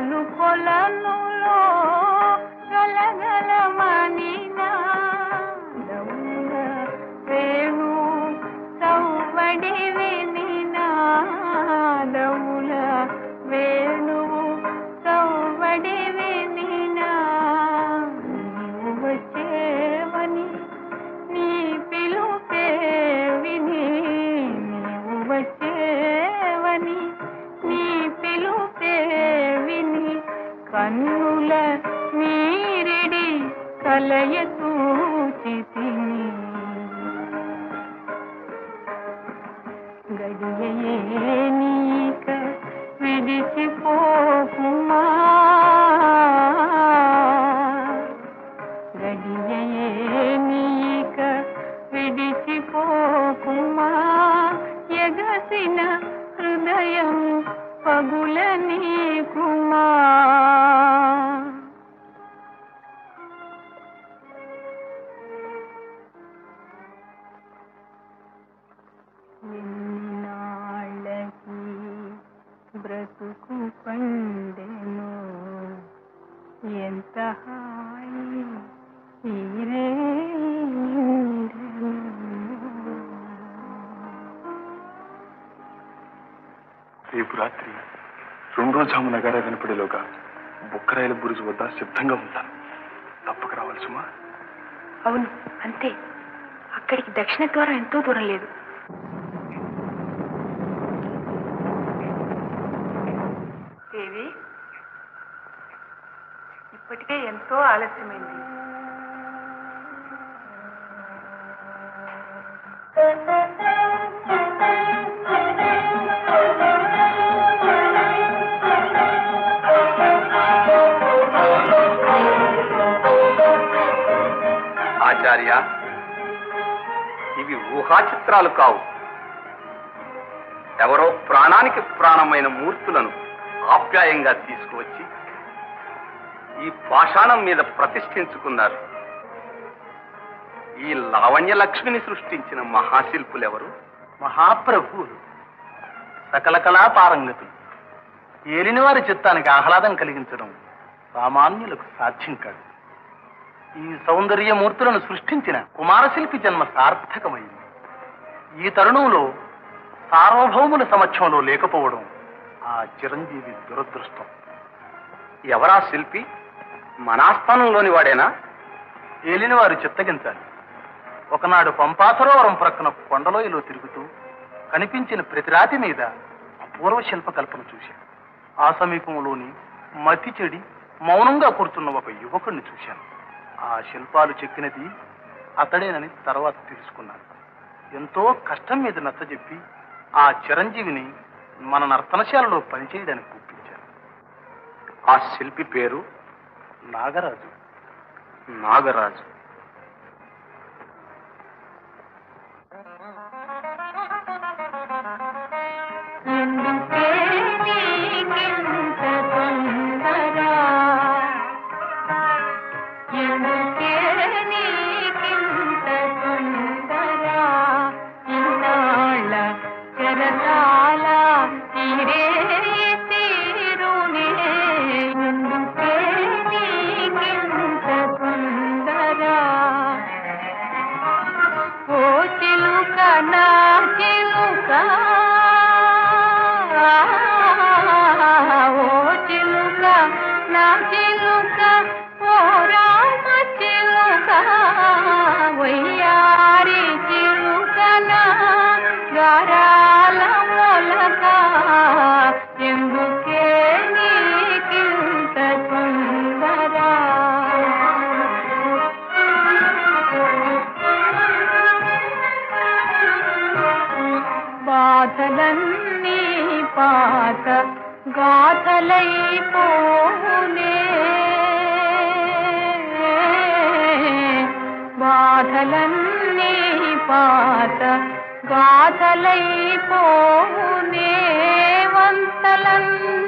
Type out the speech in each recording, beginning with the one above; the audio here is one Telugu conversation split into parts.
అలలు కొలనులో గడియక విడిచిపోకుమా? ఎగసిన హృదయం పగుల నీకుమా రెండో జాము నగారా వినపడేలోగా బుక్కరాయల బురుజు వద్ద సిద్ధంగా ఉంటాను తప్పక రావాలి సుమా. అవును అంతే. అక్కడికి దక్షిణ ద్వారం ఎంతో దూరం లేదు. దేవి ఇప్పటికే ఎంతో ఆలస్యమైంది. ఆచార్య ఇవి ఊహా చిత్రాలు కావు. ఎవరో ప్రాణానికి ప్రాణమైన మూర్తులను ఆప్యాయంగా తీసుకువచ్చి ఈ పాషాణం మీద ప్రతిష్ఠించుకున్నారు. ఈ లావణ్య లక్ష్మిని సృష్టించిన మహాశిల్పులెవరు? మహాప్రభువులు. సకల కళా పారంగతులు. ఏలిన వారి చిత్తానికి ఆహ్లాదం కలిగించడం సామాన్యులకు సాధ్యం కాదు. ఈ సౌందర్య మూర్తులను సృష్టించిన కుమారశిల్పి జన్మ సార్థకమైంది. ఈ తరుణంలో సార్వభౌముల సమక్షంలో లేకపోవడం ఆ చిరంజీవి దురదృష్టం. ఎవరా శిల్పి? మనాస్థానంలోని వాడేనా? ఏలిన వారు చిత్తగించాలి. ఒకనాడు పంపాసరోవరం ప్రక్కన కొండలోయలో తిరుగుతూ కనిపించిన ప్రతిరాతి మీద అపూర్వ శిల్పకల్పన చూశాను. ఆ సమీపంలోని మతి చెడి మౌనంగా కూర్చున్న ఒక యువకుడిని చూశాను. ఆ శిల్పాలు చెక్కినది అతడేనని తర్వాత తెలుసుకున్నాను. ఎంతో కష్టం మీద నచ్చజెప్పి ఆ చిరంజీవిని మన నర్తనశాలలో పనిచేయడానికి ఒప్పించాను. ఆ శిల్పి పేరు నాగరాజు. నాగరాజు. బాధలన్నీ పాత గాథలైపోనే వంతలన్నీ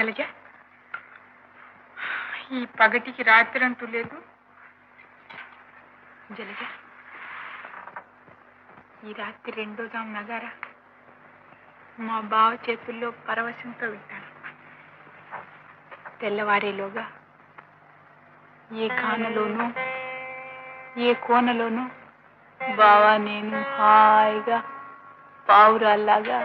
శైలజ ఈ పగటికి రాత్రి అంటూ లేదు. జలజ. ఈ రాత్రి రెండో జాము నగారా. మా బావ చేతుల్లో పరవశంతో వింటాను. తెల్లవారేలోగా ఏ కానలోనూ ఏ కోనలోనూ బావా నేను హాయిగా పావురాల్లాగా.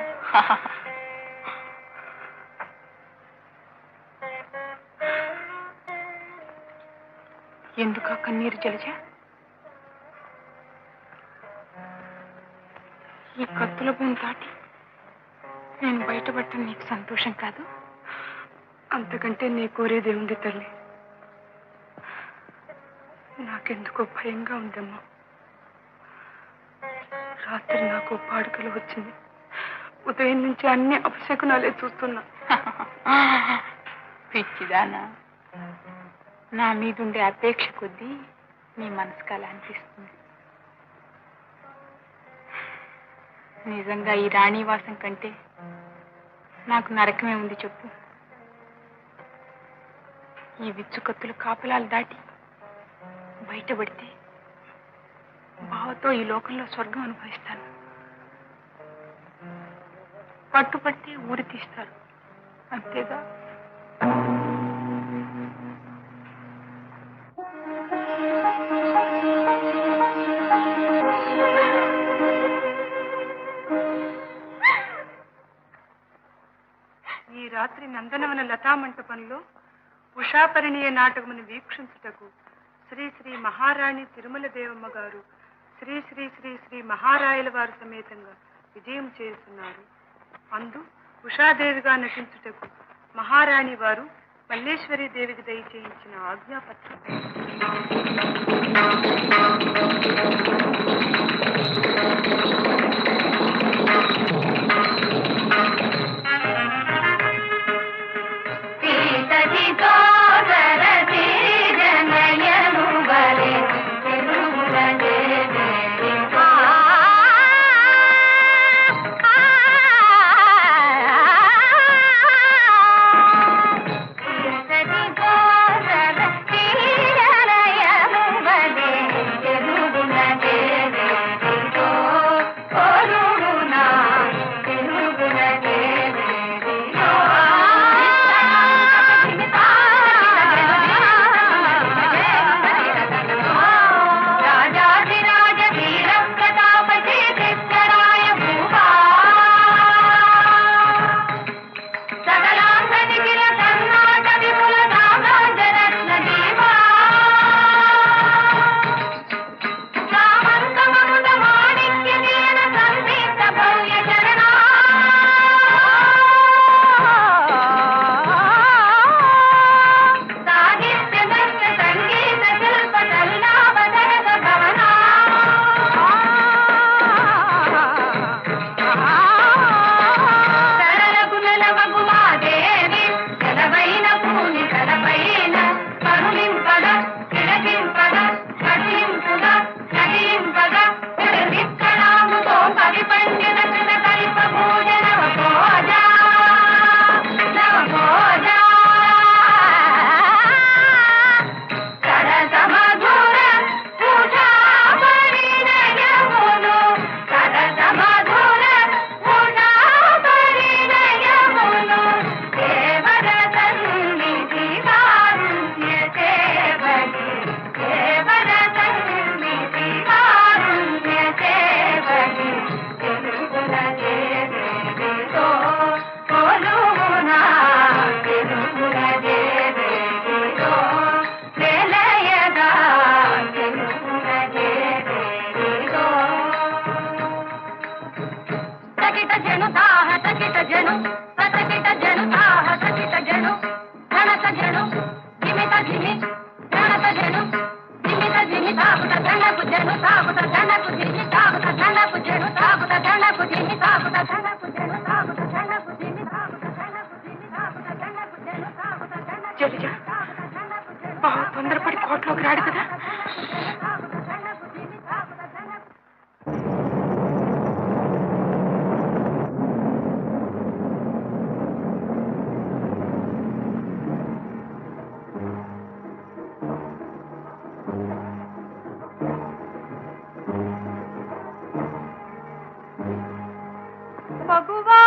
ఎందుకు ఆ కన్నీరు జలజ? ఈ కత్తుల భూమి దాటి నేను బయటపడటం నీకు సంతోషం కాదు? అంతకంటే నీ కోరేదే ఉంది తల్లి. నాకెందుకో భయంగా ఉందమ్మా. రాత్రి నాకు పాడుకలు వచ్చింది. ఉదయం నుంచి అన్ని అపశకునాలే చూస్తున్నా. పిచ్చిదానా. నా మీదుండే అపేక్ష కొద్దీ నీ మనసుకు అలా అనిపిస్తుంది. నిజంగా ఈ రాణివాసం కంటే నాకు నరకమే ఉంది చెప్పు. ఈ విచ్చుకత్తుల కాపలాలు దాటి బయటపడితే బావతో ఈ లోకంలో స్వర్గం అనుభవిస్తాను. పట్టుపడితే ఊరి తీస్తారు. అంతేగా? రాత్రి నందనవన లతామంటపంలో ఉషాపరిణీయ నాటకమును వీక్షించుటకు శ్రీ శ్రీ మహారాణి తిరుమల దేవమ్మ గారు శ్రీ శ్రీ శ్రీ శ్రీ మహారాయల వారి సమేతంగా విజయం చేస్తున్నారు. అందు ఉషాదేవిగా నటించుటకు మహారాణి వారు మల్లేశ్వరి దేవికి దయచేయించిన ఆజ్ఞాపత్రం. ভগবান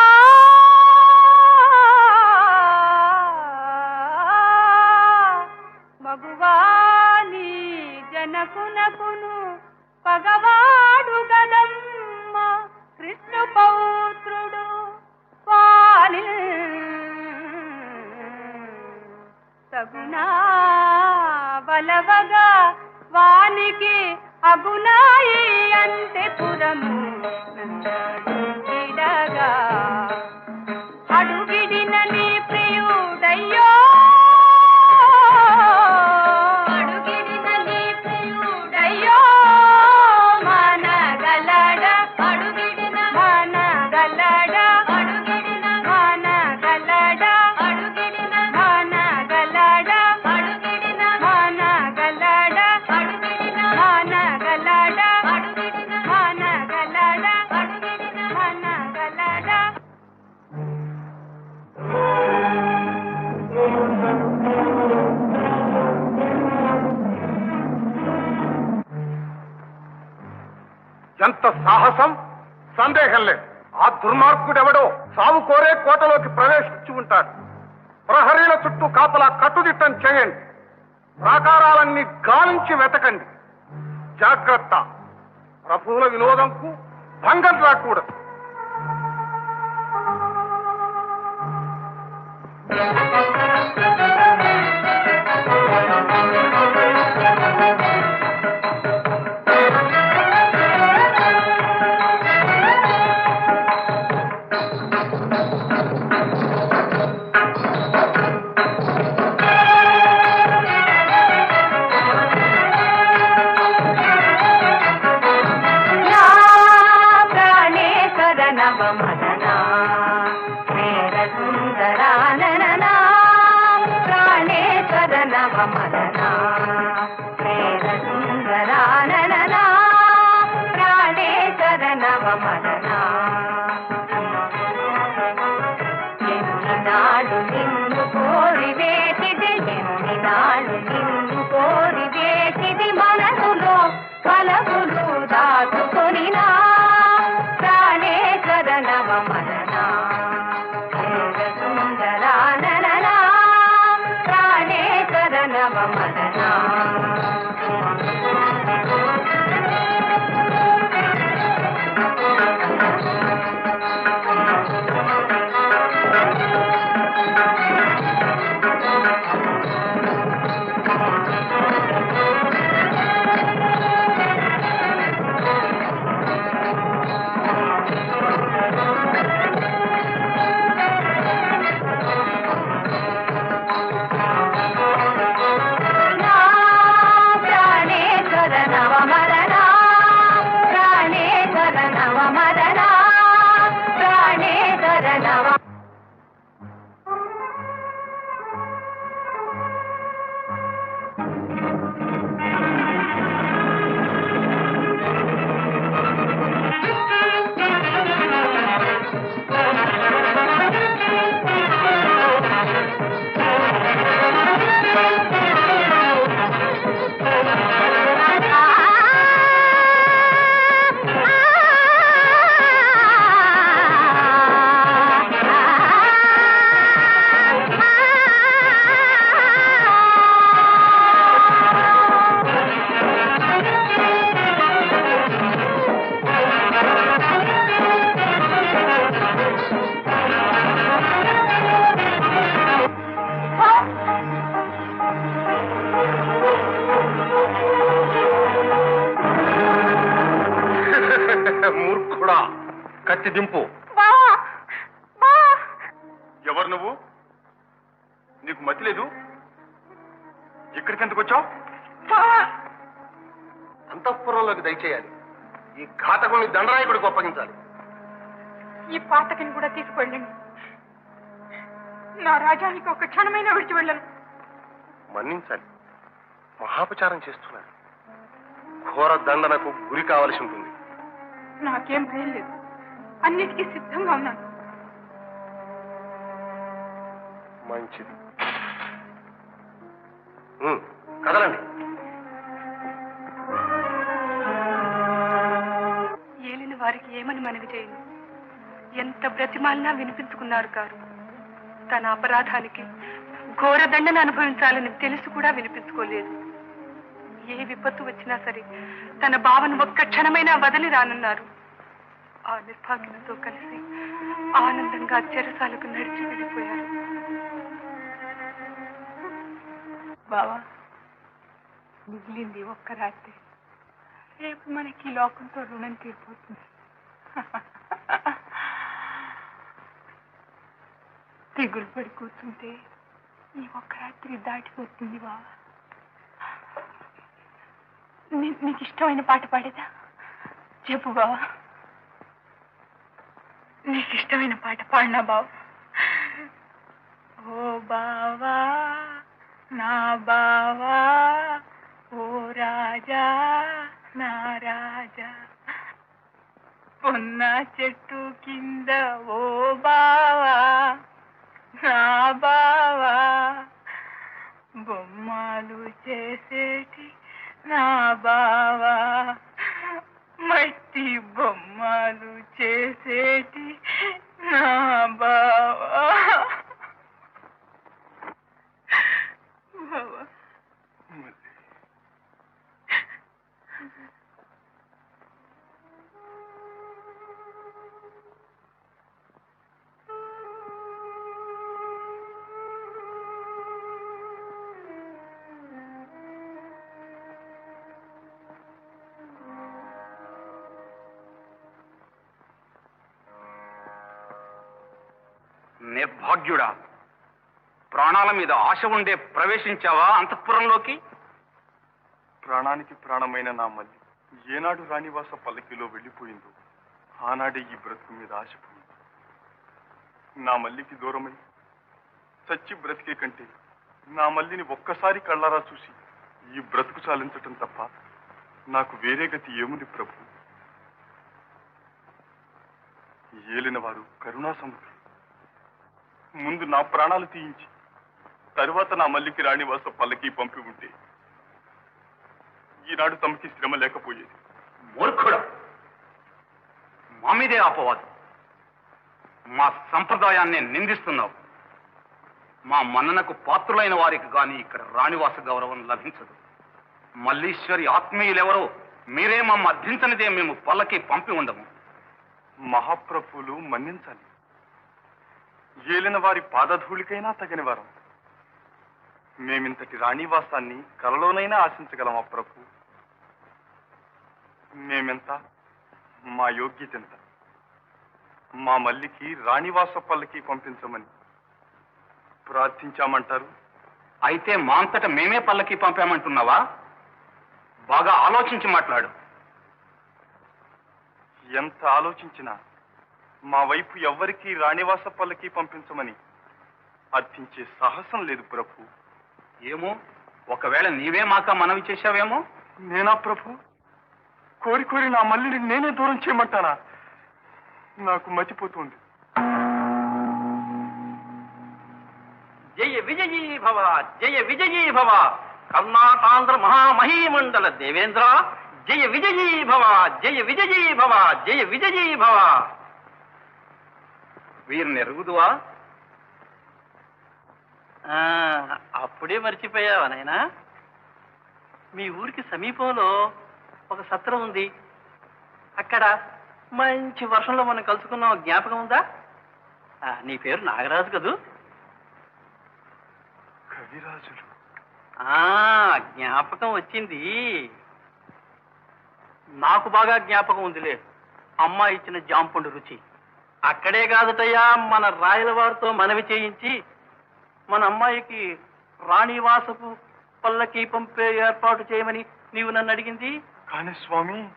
ఎంత సాహసం? సందేహం లేదు. ఆ దుర్మార్గుడెవడో సాగు కోరే కోటలోకి ప్రవేశించి ఉంటాడు. ప్రహరీల చుట్టూ కాపలా కట్టుదిట్టం చేయండి. ప్రాకారాలన్నీ గాలించి వెతకండి. జాగ్రత్త. ప్రభువుల వినోదంకు భంగం రాకూడదు. Thank you. हमारा తీసి దింపు. ఎవరు నువ్వు? నీకు మతి లేదు? ఇక్కడికి వచ్చావు? అంతఃపురంలోకి దయచేయాలి. ఈ ఘాతకుని దండరాయకుడికి అప్పగించాలి ఈ పాతకిని కూడా తీసుకెళ్ళండి నా రాజానికి ఒక క్షణమైనా విడిచి వెళ్ళను. మన్నించాలి. మహాపచారం చేస్తున్నాను ఘోర దండనకు గురి కావలసి ఉంటుంది. నాకేం భయం లేదు. అన్నిటికీ సిద్ధంగా ఉన్నాను. మంచిది. కదలండి. ఏలిన వారికి ఏమని మనవి చేయను? ఎంత బ్రతిమాలినా వినిపించుకున్నారు కారు. తన అపరాధానికి ఘోర దండను అనుభవించాలని తెలిసి కూడా వినిపించుకోలేదు. ఏ విపత్తు వచ్చినా సరే తన భావను ఒక్క క్షణమైనా వదిలి రానున్నారు. ఆ నిర్భాగ్యులతో కలిసి ఆనందంగా చెరసాలకు నడిచి వెళ్ళిపోయారు. బావా మిగిలింది ఒక్క రాత్రి. రేపు మనకి లోకంతో రుణం తీరిపోతుంది. దిగులు పడి కూర్చుంటే ఈ ఒక్క రాత్రి దాటిపోతుంది బావా. నీ- నీకు ఇష్టమైన పాట పాడేదా? చెప్పు బావా. నీకు ఇష్టమైన పాట పాడినా బాబు. ఓ బావా నా బావా ఓ రాజా నా రాజా. పొన్న చెట్టు కింద ఓ బావా నా బావా. బొమ్మలు చేసేటి నా బావా. మట్టి బొమ్మలు చేసేటి నా బావా. భాగ్యుడా? ప్రాణాల మీద ఆశ ఉండే ప్రవేశించావా అంతఃపురంలోకి? ప్రాణానికి ప్రాణమైన నా మల్లి ఏనాడు రాణివాస పల్లకిలో వెళ్ళిపోయిందో ఆనాడే ఈ బ్రతుకు మీద ఆశపోయింది నా మల్లికి దూరమై చచ్చి బ్రతికే కంటే నా మల్లిని ఒక్కసారి కళ్ళారా చూసి ఈ బ్రతుకు చాలించటం తప్ప నాకు వేరే గతి ఏముంది ప్రభు? ఏలినవారు కరుణా సముద్రం ముందు నా ప్రాణాలు తీయించి తరువాత నా మల్లికి రాణివాస పల్లకి పంపి ఉంటే ఈనాడు తమకి శ్రమ లేకపోయేది. మూర్ఖుడా! మా మీదే అపవాదు. మా సంప్రదాయాన్ని నిందిస్తున్నావు. మా మన్ననకు పాత్రులైన వారికి గాని ఇక్కడ రాణివాస గౌరవం లభించదు. మల్లీశ్వరి ఆత్మీయులెవరో మీరే మా అర్థించనిదే మేము పల్లకి పంపి ఉండము. మహాప్రభువులు మన్నించాలి. ఏలిన వారి పాదధూళికైనా తగని వారం. మేమింతటి రాణివాసాన్ని కలలోనైనా ఆశించగలమా ప్రభు? మేమెంత? మా యోగ్యత ఎంత? మా మల్లికి రాణివాస పల్లకి పంపించమని. ప్రార్థించామంటారు. అయితే మా అంతట మేమే పల్లకి పంపామంటున్నావా? బాగా ఆలోచించి మాట్లాడు. ఎంత ఆలోచించినా మా వైపు ఎవ్వరికీ రాణివాస పల్లకి పంపించమని. అర్థించే సాహసం లేదు ప్రభు. ఏమో? ఒకవేళ నీవే మాక మనవి చేశావేమో? నేనా ప్రభు? కోరి కోరి నా మల్లిని నేనే దూరం చేయమంటానా? నాకు మతిపోతుంది. జయ విజయీ భవ జయ విజయీ భవ. కర్ణాటాంధ్ర మహామహీమండల దేవేంద్ర జయ విజయీ భవ జయ విజయీ భవ జయ విజయీ భవ. వీరిని ఎరుగుదువా? ఆ, అప్పుడే మర్చిపోయావా నాయనా? మీ ఊరికి సమీపంలో ఒక సత్రం ఉంది. అక్కడ మంచి వర్షంలో మనం కలుసుకున్నాం. జ్ఞాపకం ఉందా? ఆ, నీ పేరు నాగరాజు కదూ? కవిరాజులు. ఆ జ్ఞాపకం వచ్చింది. నాకు బాగా జ్ఞాపకం ఉందిలే. అమ్మ ఇచ్చిన జాంపండు రుచి. అక్కడే కాదుటయ్యా మన రాయల వారితో మనవి చేయించి మన అమ్మాయికి రాణివాసపు పల్లకి పంపే ఏర్పాటు చేయమని నీవు నన్ను అడిగింది? కానీ స్వామి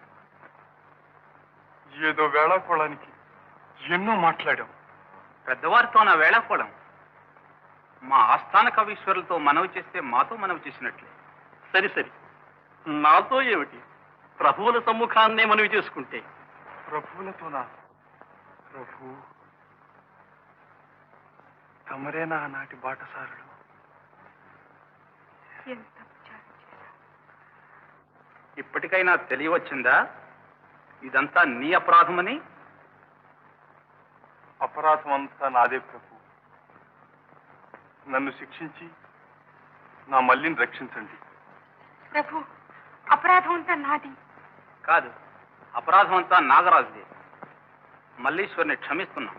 ఏదో వేళాకోళానికి ఎన్నో మాట్లాడాం. పెద్దవారితో నా వేళాకోళం? మా ఆస్థాన కవీశ్వరులతో మనవి చేస్తే మాతో మనవి చేసినట్లే. సరి సరి. నాతో ఏమిటి? ప్రభువుల సమ్ముఖాన్నే మనవి చేసుకుంటే. ప్రభువులతోనా? ప్రభు తమరేనా ఆనాటి బాటసారులు. ఇప్పటికైనా తెలియవచ్చిందా? ఇదంతా నీ అపరాధమని? అపరాధం అంతా నాదే ప్రభు. నన్ను శిక్షించి నా మల్లిని రక్షించండి. ప్రభు అపరాధం అంతా నాది. కాదు అపరాధం అంతా నాగరాజుదే. మల్లీశ్వరిని క్షమిస్తున్నాం.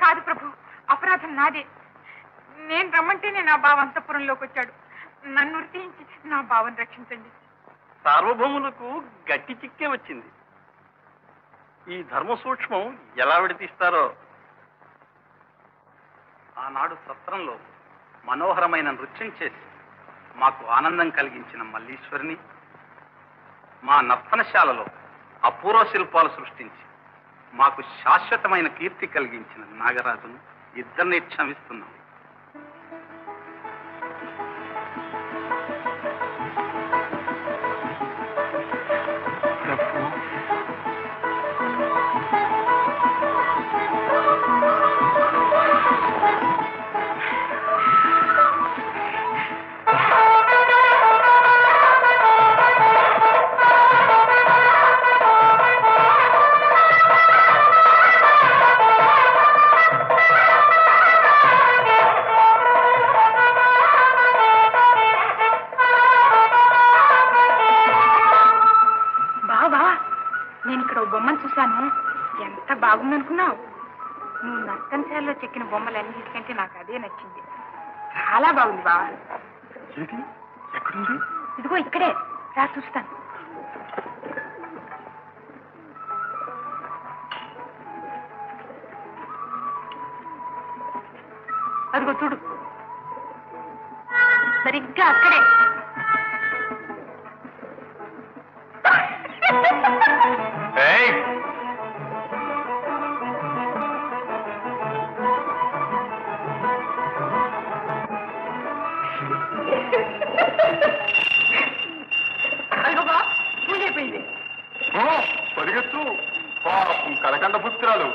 కాదు ప్రభు అపరాధం నాదే. నేను రమ్మంటేనే నా బావ అంతఃపురంలోకి వచ్చాడు. నన్ను ఉరితీయించి నా బావని రక్షించండి. సార్వభౌములకు గట్టి చిక్కే వచ్చింది. ఈ ధర్మ సూక్ష్మం ఎలా విడతీస్తారో ఆనాడు సత్రంలో మనోహరమైన నృత్యం చేసి మాకు ఆనందం కలిగించిన మల్లీశ్వరిని మా నర్తనశాలలో అపూర్వ శిల్పాలు సృష్టించి మాకు శాశ్వతమైన కీర్తి కలిగించిన నాగరాజును. ఇద్దరిని క్షమిస్తున్నాం. బాగుందనుకున్నావు? నువ్వు నర్తనశాలలో చెక్కిన బొమ్మలన్నిటికంటే నాకు అదే నచ్చింది. చాలా బాగుంది బావా. ఎక్కడుంది? ఇదిగో ఇక్కడే. రా చూస్తాను. అదిగో చూడు. సరిగ్గా అక్కడే. పూజ పరిగెత్తు పాపం కలకండ పుత్రాలు